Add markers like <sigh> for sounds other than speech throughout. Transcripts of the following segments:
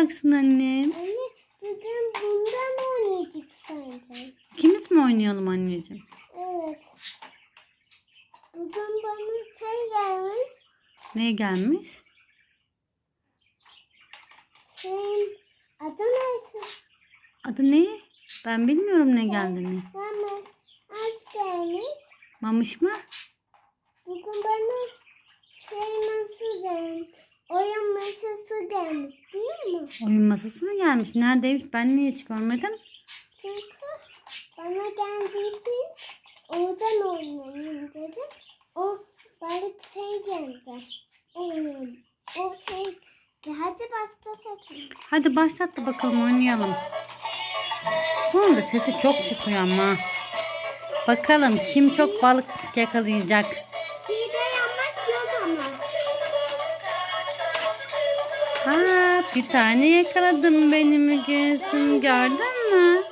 oynayacaksın annem? Anne bugün bundan oynayacak sanki. İkimiz mi oynayalım anneciğim? Evet. Bugün bana şey gelmiş. Neye gelmiş? Şeyin adı neyse. Adı ne? Ben bilmiyorum ne geldiğini. Bana az gelmiş. Mamış mı? Bugün bana şey nasıl gelmiş. Oyun masası gelmiş? Oyun masası mı gelmiş? Neredeymiş? Ben niye hiç görmedim? Çünkü bana geldiği için oradan oynayayım dedim. O balık şey geldi. Oyun. O şey. Hadi başlatalım. Hadi başlat da bakalım oynayalım. Bunun da sesi çok çıkıyor ama. Bakalım kim çok balık yakalayacak. Bir tane yakaladım benim gözüm. Gördün mü?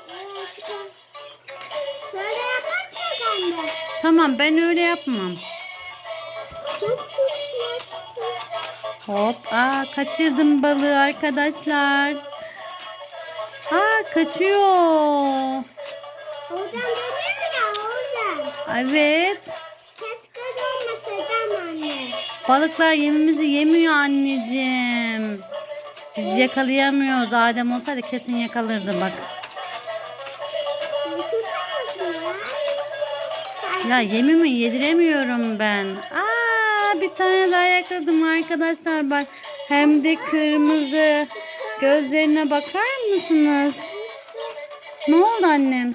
Tamam ben öyle yapmam. Hop. Aa kaçırdım balığı arkadaşlar. Aa kaçıyor. Oradan ya oradan. Evet. Balıklar yemimizi yemiyor anneciğim. Biz yakalayamıyoruz. Adem olsaydı kesin yakalardı bak. Ya? Yemimi yediremiyorum ben. Aa bir tane daha yakaladım arkadaşlar bak. Hem de kırmızı. Gözlerine bakar mısınız? Ne oldu annem?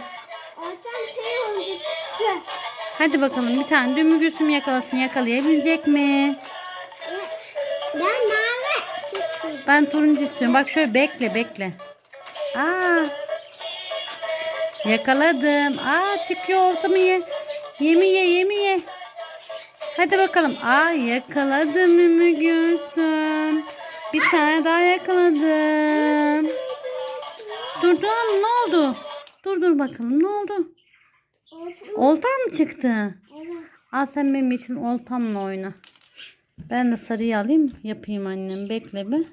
Hadi bakalım bir tane Dümbü Gülsüm yakalasın. Yakalayabilecek mi? Ben turuncu istiyorum. Bak şöyle bekle bekle. Aa. Yakaladım. Aa çıkıyor ortamı ye. Yemi ye yemi ye. Hadi bakalım. Aa yakaladım Ümmü Gülsüm. Bir tane daha yakaladım. Dur dur ne oldu? Dur dur bakalım ne oldu? Oltan mı çıktı? evet. Al sen benim için oltamla oyna. Ben de sarıyı alayım yapayım annem. Bekle bir.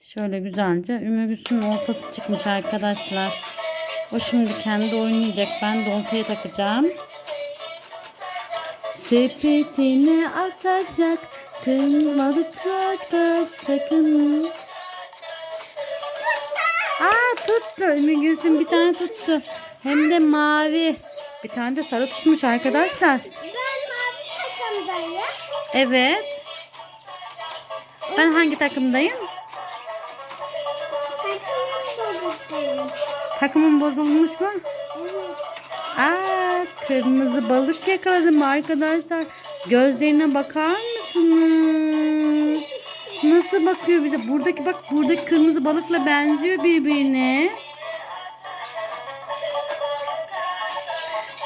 Şöyle güzelce. Ümmü Gülsüm'ün oltası çıkmış arkadaşlar. O şimdi kendi oynayacak. Ben de oltaya takacağım. Sepetine atacak. Kırmalıklar kaç sakın. Aa tuttu. Ümmü Gülsüm bir tane tuttu. Hem de mavi. Bir tane de sarı tutmuş arkadaşlar. Ben mavi takımdayım. Evet. Ben hangi takımdayım? Takımın bozulmuş mu? Aa, kırmızı balık yakaladım arkadaşlar. Gözlerine bakar mısınız? Nasıl bakıyor bize? Buradaki bak buradaki kırmızı balıkla benziyor birbirine.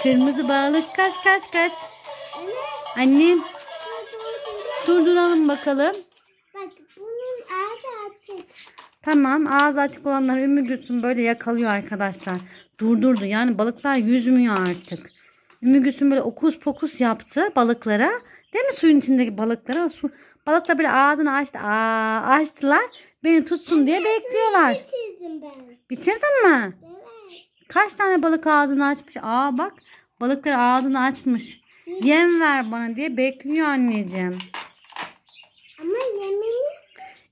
Kırmızı balık kaç kaç kaç. Annem Dur, dur, dur. durduralım bakalım. Bak bunun ağzı açık. Tamam ağzı açık olanlar Ümmü Gülsüm böyle yakalıyor arkadaşlar. Durdurdu yani balıklar yüzmüyor artık. Ümmü Gülsüm böyle okus pokus yaptı balıklara. Değil mi suyun içindeki balıklara? Su, balıklar böyle ağzını açtı. Aa, açtılar. Beni tutsun diye bekliyorlar. Bitirdim ben. Bitirdin mi? Evet. Kaç tane balık ağzını açmış? Aa bak balıklar ağzını açmış. Yem ver bana diye bekliyor anneciğim.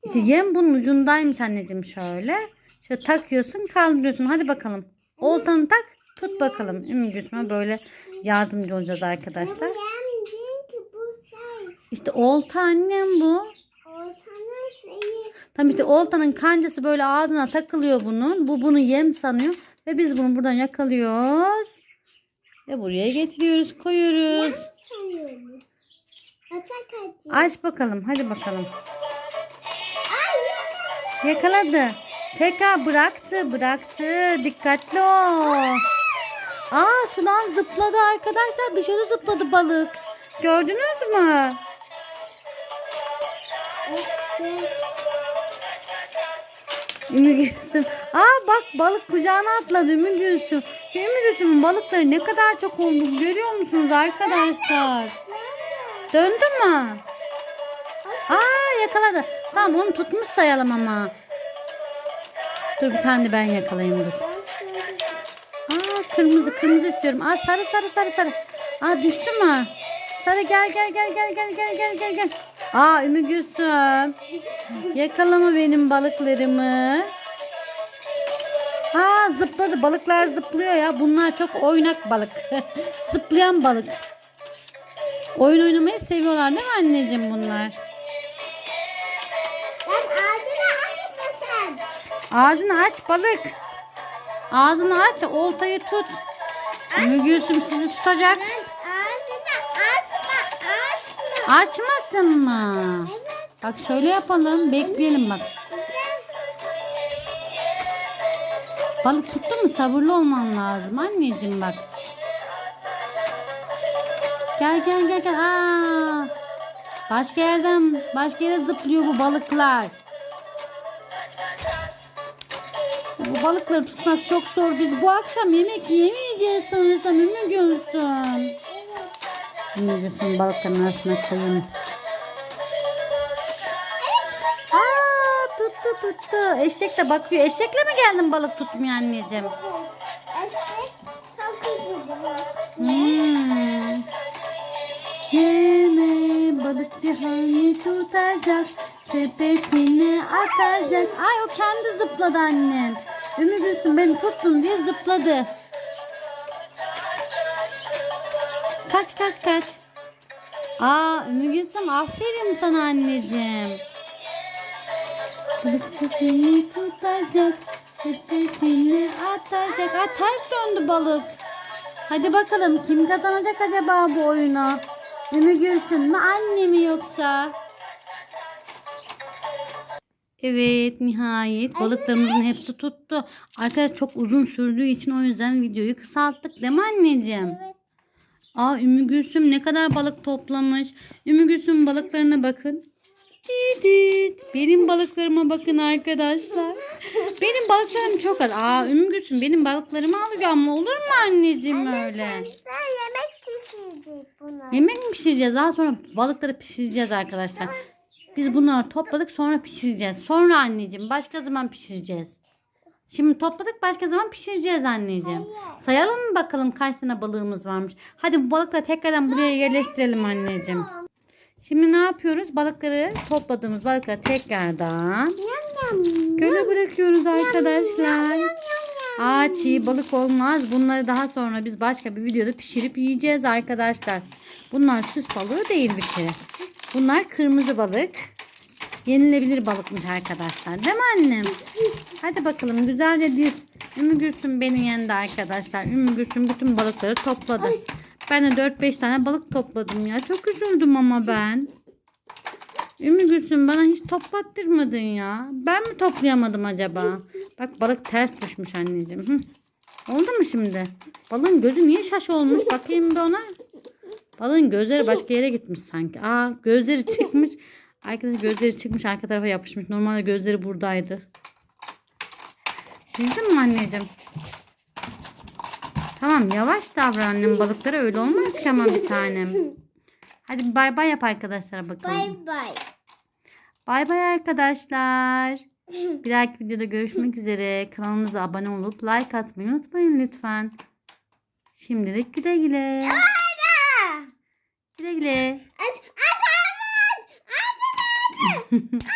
İşte yem bunun ucundaymış anneciğim şöyle. Şöyle takıyorsun kaldırıyorsun. Hadi bakalım. Oltanı tak tut bakalım. Ümmü Gülsüm'e böyle yardımcı olacağız arkadaşlar. şey. İşte olta annem bu. Tam işte oltanın kancası böyle ağzına takılıyor bunun. Bu bunu yem sanıyor. Ve biz bunu buradan yakalıyoruz. Ve buraya getiriyoruz koyuyoruz. Aç bakalım hadi bakalım. Yakaladı. Tekrar bıraktı bıraktı. Dikkatli ol. Aa sudan zıpladı arkadaşlar. Dışarı zıpladı balık. Gördünüz mü? Ümmü Gülsüm. Aa bak balık kucağına atladı Ümmü Gülsüm. Ümmü Gülsüm'ün balıkları ne kadar çok oldu görüyor musunuz arkadaşlar? Döndü mü? Aa yakaladı. Tamam onu tutmuş sayalım ama. Dur bir tane de ben yakalayayım dur. Aa kırmızı kırmızı istiyorum. Aa sarı sarı sarı sarı. Aa düştü mü? Sarı gel gel gel gel gel gel gel gel gel. Aa Ümmü Gülsüm. Yakalama benim balıklarımı. Aa zıpladı. Balıklar zıplıyor ya. Bunlar çok oynak balık. <laughs> Zıplayan balık. Oyun oynamayı seviyorlar değil mi anneciğim bunlar? Ağzını aç balık. Ağzını aç. Oltayı tut. Ümmü Gülsüm sizi tutacak. Açmasın mı? Bak şöyle yapalım. Bekleyelim bak. Balık tuttu mu sabırlı olman lazım anneciğim bak. Gel gel gel gel. Aa, başka yerden başka yere zıplıyor bu balıklar. Bu balıkları tutmak çok zor. Biz bu akşam yemek yemeyeceğiz sanırsam Ümmü Gülsüm. Ümmü Gülsüm balıkların arasına koyayım. Aa tuttu tuttu. Eşek de bakıyor. Eşekle mi geldin balık tutmaya anneciğim? Üzüldüm. Hmm. Yeme balık cihanı tutacak. Sepetine atacak. Ay o kendi zıpladı annem. Ümmü Gülsüm beni tutsun diye zıpladı. Kaç kaç kaç. Aa Ümmü Gülsüm aferin sana anneciğim. Balıkçı seni tutacak. Sepetine atacak. Aa ters döndü balık. Hadi bakalım kim kazanacak acaba bu oyunu? Ümmü Gülsüm mü anne mi yoksa? Evet nihayet balıklarımızın hepsi tuttu. Arkadaşlar çok uzun sürdüğü için o yüzden videoyu kısalttık değil mi anneciğim? Evet. Aa Ümmü Gülsüm ne kadar balık toplamış. Ümmü Gülsüm balıklarına bakın. Didit. Benim balıklarıma bakın arkadaşlar. Benim balıklarım çok az. Aa Ümmü Gülsüm benim balıklarımı alıyor ama olur mu anneciğim öyle? Ben yemek pişirdik bunu. Yemek mi pişireceğiz? Daha sonra balıkları pişireceğiz arkadaşlar. Biz bunları topladık sonra pişireceğiz. Sonra anneciğim başka zaman pişireceğiz. Şimdi topladık başka zaman pişireceğiz anneciğim. Sayalım mı bakalım kaç tane balığımız varmış. Hadi bu balıkları tekrardan buraya yerleştirelim anneciğim. Şimdi ne yapıyoruz? Balıkları topladığımız balıkları tekrardan göle bırakıyoruz arkadaşlar. Aa çiğ balık olmaz. Bunları daha sonra biz başka bir videoda pişirip yiyeceğiz arkadaşlar. Bunlar süs balığı değil bir kere. Bunlar kırmızı balık. Yenilebilir balıkmış arkadaşlar. Değil mi annem? Hadi bakalım güzelce diz. Ümmü Gülsüm beni yendi arkadaşlar. Ümmü Gülsüm bütün balıkları topladı. Ben de 4-5 tane balık topladım ya. Çok üzüldüm ama ben. Ümmü Gülsüm bana hiç toplattırmadın ya. Ben mi toplayamadım acaba? Bak balık ters düşmüş anneciğim. Hı. Oldu mu şimdi? Balığın gözü niye şaş olmuş? Bakayım bir ona. Balığın gözleri başka yere gitmiş sanki. Aa gözleri çıkmış. Arkadaşlar gözleri çıkmış arka tarafa yapışmış. Normalde gözleri buradaydı. Sildin mi anneciğim? Tamam yavaş davran annem balıklara öyle olmaz ki ama bir tanem. Hadi bay bay yap arkadaşlara bakalım. Bay bay. Bay bay arkadaşlar. Bir dahaki videoda görüşmek üzere. Kanalımıza abone olup like atmayı unutmayın lütfen. Şimdilik güle güle. Güle güle. Aç, aç, aç, aç, aç, aç.